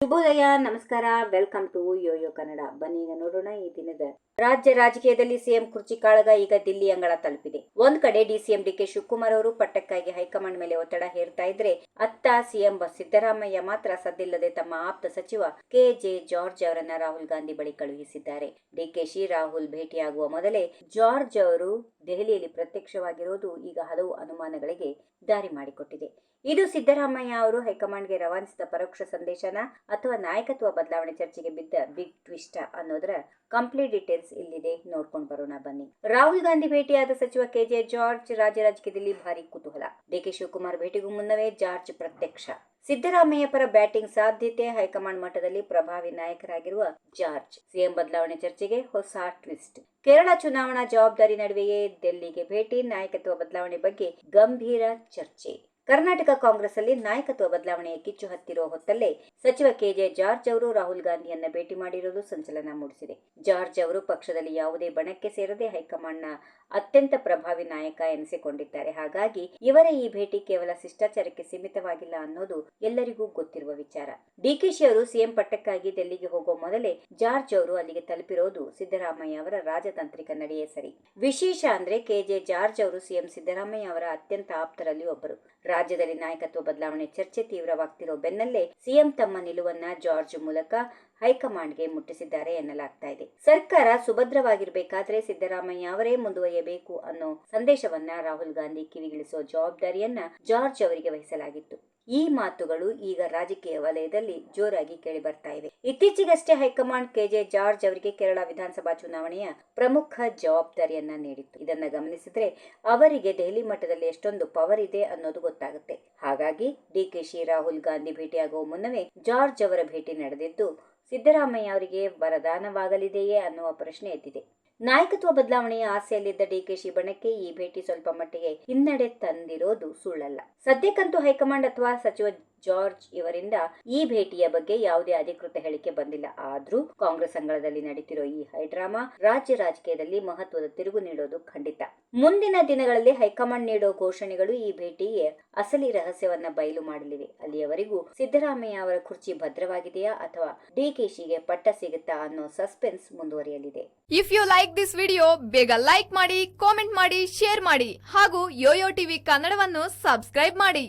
ಶುಭೋದಯ, ನಮಸ್ಕಾರ. Welcome to Yoyo Kannada ಬನ್ನಿ ಈಗ ನೋಡೋಣ ಈ ದಿನದ ರಾಜ್ಯ ರಾಜಕೀಯದಲ್ಲಿ ಸಿಎಂ ಕುರ್ಚಿ ಕಾಳಗ ಈಗ ದಿಲ್ಲಿ ಅಂಗಳ ತಲುಪಿದೆ. ಒಂದ್ ಕಡೆ ಡಿಸಿಎಂ ಡಿಕೆ ಶಿವಕುಮಾರ್ ಅವರು ಪಟ್ಟಕ್ಕಾಗಿ ಹೈಕಮಾಂಡ್ ಮೇಲೆ ಒತ್ತಡ ಹೇರ್ತಾ ಇದ್ರೆ ಅತ್ತ ಸಿಎಂ ಸಿದ್ದರಾಮಯ್ಯ ಮಾತ್ರ ಸದ್ದಿಲ್ಲದೆ ತಮ್ಮ ಆಪ್ತ ಸಚಿವ ಕೆ ಜೆ ಜಾರ್ಜ್ ಅವರನ್ನ ರಾಹುಲ್ ಗಾಂಧಿ ಬಳಿ ಕಳುಹಿಸಿದ್ದಾರೆ. ಡಿಕೆಶಿ ರಾಹುಲ್ ಭೇಟಿಯಾಗುವ ಮೊದಲೇ ಜಾರ್ಜ್ ಅವರು ದೆಹಲಿಯಲ್ಲಿ ಪ್ರತ್ಯಕ್ಷವಾಗಿರುವುದು ಈಗ ಹಲವು ಅನುಮಾನಗಳಿಗೆ ದಾರಿ ಮಾಡಿಕೊಟ್ಟಿದೆ. ಇದು ಸಿದ್ದರಾಮಯ್ಯ ಅವರು ಹೈಕಮಾಂಡ್ಗೆ ರವಾನಿಸಿದ ಪರೋಕ್ಷ ಸಂದೇಶನ ಅಥವಾ ನಾಯಕತ್ವ ಬದಲಾವಣೆ ಚರ್ಚೆಗೆ ಬಿದ್ದ ಬಿಗ್ ಟ್ವಿಸ್ಟ್ ಅನ್ನೋದರ ಕಂಪ್ಲೀಟ್ ಡೀಟೇಲ್ಸ್ ಇಲ್ಲಿದೆ. ನೋಡ್ಕೊಂಡು ಬರೋಣ ಬನ್ನಿ. ರಾಹುಲ್ ಗಾಂಧಿ ಭೇಟಿಯಾದ ಸಚಿವ ಕೆಜೆ ಜಾರ್ಜ್ ರಾಜರಾಜಕೀಯದಲ್ಲಿ ಭಾರಿ ಕುತೂಹಲ. ಡಿಕೆ ಶಿವಕುಮಾರ್ ಭೇಟಿಗೂ ಮುನ್ನವೇ ಜಾರ್ಜ್ ಪ್ರತ್ಯಕ್ಷ. ಸಿದ್ದರಾಮಯ್ಯ ಪರ ಬ್ಯಾಟಿಂಗ್ ಸಾಧ್ಯತೆ, ಹೈಕಮಾಂಡ್ ಮಟ್ಟದಲ್ಲಿ ಪ್ರಭಾವಿ ನಾಯಕರಾಗಿರುವ ಜಾರ್ಜ್. ಸಿಎಂ ಬದಲಾವಣೆ ಚರ್ಚೆಗೆ ಹೊಸ ಟ್ವಿಸ್ಟ್. ಕೇರಳ ಚುನಾವಣಾ ಜವಾಬ್ದಾರಿ ನಡುವೆಯೇ ದೆಲ್ಲಿಗೆ ಭೇಟಿ, ನಾಯಕತ್ವ ಬದಲಾವಣೆ ಬಗ್ಗೆ ಗಂಭೀರ ಚರ್ಚೆ. ಕರ್ನಾಟಕ ಕಾಂಗ್ರೆಸ್ ಅಲ್ಲಿ ನಾಯಕತ್ವ ಬದಲಾವಣೆಯ ಕಿಚ್ಚು ಹತ್ತಿರುವ ಹೊತ್ತಲ್ಲೇ ಸಚಿವ ಕೆಜೆ ಜಾರ್ಜ್ ಅವರು ರಾಹುಲ್ ಗಾಂಧಿಯನ್ನ ಭೇಟಿ ಮಾಡಿರುವುದು ಸಂಚಲನ ಮೂಡಿಸಿದೆ. ಜಾರ್ಜ್ ಅವರು ಪಕ್ಷದಲ್ಲಿ ಯಾವುದೇ ಬಣಕ್ಕೆ ಸೇರದೆ ಹೈಕಮಾಂಡ್ನ ಅತ್ಯಂತ ಪ್ರಭಾವಿ ನಾಯಕ ಎನಿಸಿಕೊಂಡಿದ್ದಾರೆ. ಹಾಗಾಗಿ ಇವರ ಈ ಭೇಟಿ ಕೇವಲ ಶಿಷ್ಟಾಚಾರಕ್ಕೆ ಸೀಮಿತವಾಗಿಲ್ಲ ಅನ್ನೋದು ಎಲ್ಲರಿಗೂ ಗೊತ್ತಿರುವ ವಿಚಾರ. ಡಿಕೆಶಿ ಅವರು ಸಿಎಂ ಪಟ್ಟಕ್ಕಾಗಿ ದಿಲ್ಲಿಗೆ ಹೋಗುವ ಮೊದಲೇ ಜಾರ್ಜ್ ಅವರು ಅಲ್ಲಿಗೆ ತಲುಪಿರೋದು ಸಿದ್ದರಾಮಯ್ಯ ಅವರ ರಾಜತಾಂತ್ರಿಕ ನಡೆಯೇ ಸರಿ. ವಿಶೇಷ ಅಂದ್ರೆ ಕೆಜೆ ಜಾರ್ಜ್ ಅವರು ಸಿಎಂ ಸಿದ್ದರಾಮಯ್ಯ ಅವರ ಅತ್ಯಂತ ಆಪ್ತರಲ್ಲಿ ಒಬ್ಬರು. ರಾಜ್ಯದಲ್ಲಿ ನಾಯಕತ್ವ ಬದಲಾವಣೆ ಚರ್ಚೆ ತೀವ್ರವಾಗ್ತಿರೋ ಬೆನ್ನಲ್ಲೇ ಸಿಎಂ ತಮ್ಮ ನಿಲುವನ್ನ ಜಾರ್ಜ್ ಮೂಲಕ ಹೈಕಮಾಂಡ್ಗೆ ಮುಟ್ಟಿಸಿದ್ದಾರೆ ಎನ್ನಲಾಗ್ತಾ ಇದೆ. ಸರ್ಕಾರ ಸುಭದ್ರವಾಗಿರಬೇಕಾದ್ರೆ ಸಿದ್ದರಾಮಯ್ಯ ಅವರೇ ಮುಂದುವರಿಯಬೇಕು ಅನ್ನೋ ಸಂದೇಶವನ್ನ ರಾಹುಲ್ ಗಾಂಧಿ ಕಿವಿಗಿಳಿಸೋ ಜವಾಬ್ದಾರಿಯನ್ನ ಜಾರ್ಜ್ ಅವರಿಗೆ ವಹಿಸಲಾಗಿತ್ತು. ಈ ಮಾತುಗಳು ಈಗ ರಾಜಕೀಯ ವಲಯದಲ್ಲಿ ಜೋರಾಗಿ ಕೇಳಿ ಬರ್ತಾ ಇವೆ. ಇತ್ತೀಚೆಗಷ್ಟೇ ಹೈಕಮಾಂಡ್ ಕೆಜೆ ಜಾರ್ಜ್ ಅವರಿಗೆ ಕೇರಳ ವಿಧಾನಸಭಾ ಚುನಾವಣೆಯ ಪ್ರಮುಖ ಜವಾಬ್ದಾರಿಯನ್ನ ನೀಡಿತ್ತು. ಇದನ್ನ ಗಮನಿಸಿದ್ರೆ ಅವರಿಗೆ ದೆಹಲಿ ಮಟ್ಟದಲ್ಲಿ ಎಷ್ಟೊಂದು ಪವರ್ ಇದೆ ಅನ್ನೋದು ಗೊತ್ತಾಗುತ್ತೆ. ಹಾಗಾಗಿ ಡಿಕೆಶಿ ರಾಹುಲ್ ಗಾಂಧಿ ಭೇಟಿಯಾಗುವ ಮುನ್ನವೇ ಜಾರ್ಜ್ ಅವರ ಭೇಟಿ ನಡೆದಿದ್ದು ಸಿದ್ದರಾಮಯ್ಯ ಅವರಿಗೆ ವರದಾನವಾಗಲಿದೆಯೇ ಅನ್ನುವ ಪ್ರಶ್ನೆ ಎದ್ದಿದೆ. ನಾಯಕತ್ವ ಬದಲಾವಣೆಯ ಆಸೆಯಲ್ಲಿದ್ದ ಡಿಕೆಶಿ ಬಣಕ್ಕೆ ಈ ಭೇಟಿ ಸ್ವಲ್ಪ ಮಟ್ಟಿಗೆ ಹಿನ್ನಡೆ ತಂದಿರೋದು ಸುಳ್ಳಲ್ಲ. ಸದ್ಯಕ್ಕಂತೂ ಹೈಕಮಾಂಡ್ ಅಥವಾ ಸಚಿವ ಜಾರ್ಜ್ ಇವರಿಂದ ಈ ಭೇಟಿಯ ಬಗ್ಗೆ ಯಾವುದೇ ಅಧಿಕೃತ ಹೇಳಿಕೆ ಬಂದಿಲ್ಲ. ಆದ್ರೂ ಕಾಂಗ್ರೆಸ್ ಅಂಗಳದಲ್ಲಿ ನಡೀತಿರೋ ಈ ಹೈಡ್ರಾಮಾ ರಾಜ್ಯ ರಾಜಕೀಯದಲ್ಲಿ ಮಹತ್ವದ ತಿರುಗು ನೀಡೋದು ಖಂಡಿತ ಮುಂದಿನ ದಿನಗಳಲ್ಲಿ ಹೈಕಮಾಂಡ್ ನೀಡೋ ಘೋಷಣೆಗಳು ಈ ಭೇಟಿಗೆ ಅಸಲಿ ರಹಸ್ಯವನ್ನ ಬಯಲು ಮಾಡಲಿವೆ. ಅಲ್ಲಿಯವರೆಗೂ ಸಿದ್ದರಾಮಯ್ಯ ಅವರ ಕುರ್ಚಿ ಭದ್ರವಾಗಿದೆಯಾ ಅಥವಾ ಡಿಕೆಶಿಗೆ ಪಟ್ಟ ಸಿಗುತ್ತಾ ಅನ್ನೋ ಸಸ್ಪೆನ್ಸ್ ಮುಂದುವರಿಯಲಿದೆ. If you like this video ಬೇಗ ಲೈಕ್ ಮಾಡಿ ಕಾಮೆಂಟ್ ಮಾಡಿ ಶೇರ್ ಮಾಡಿ ಹಾಗೂ ಯೋಯೋ ಟಿವಿ ಕನ್ನಡವನ್ನು ಸಬ್ಸ್ಕ್ರೈಬ್ ಮಾಡಿ.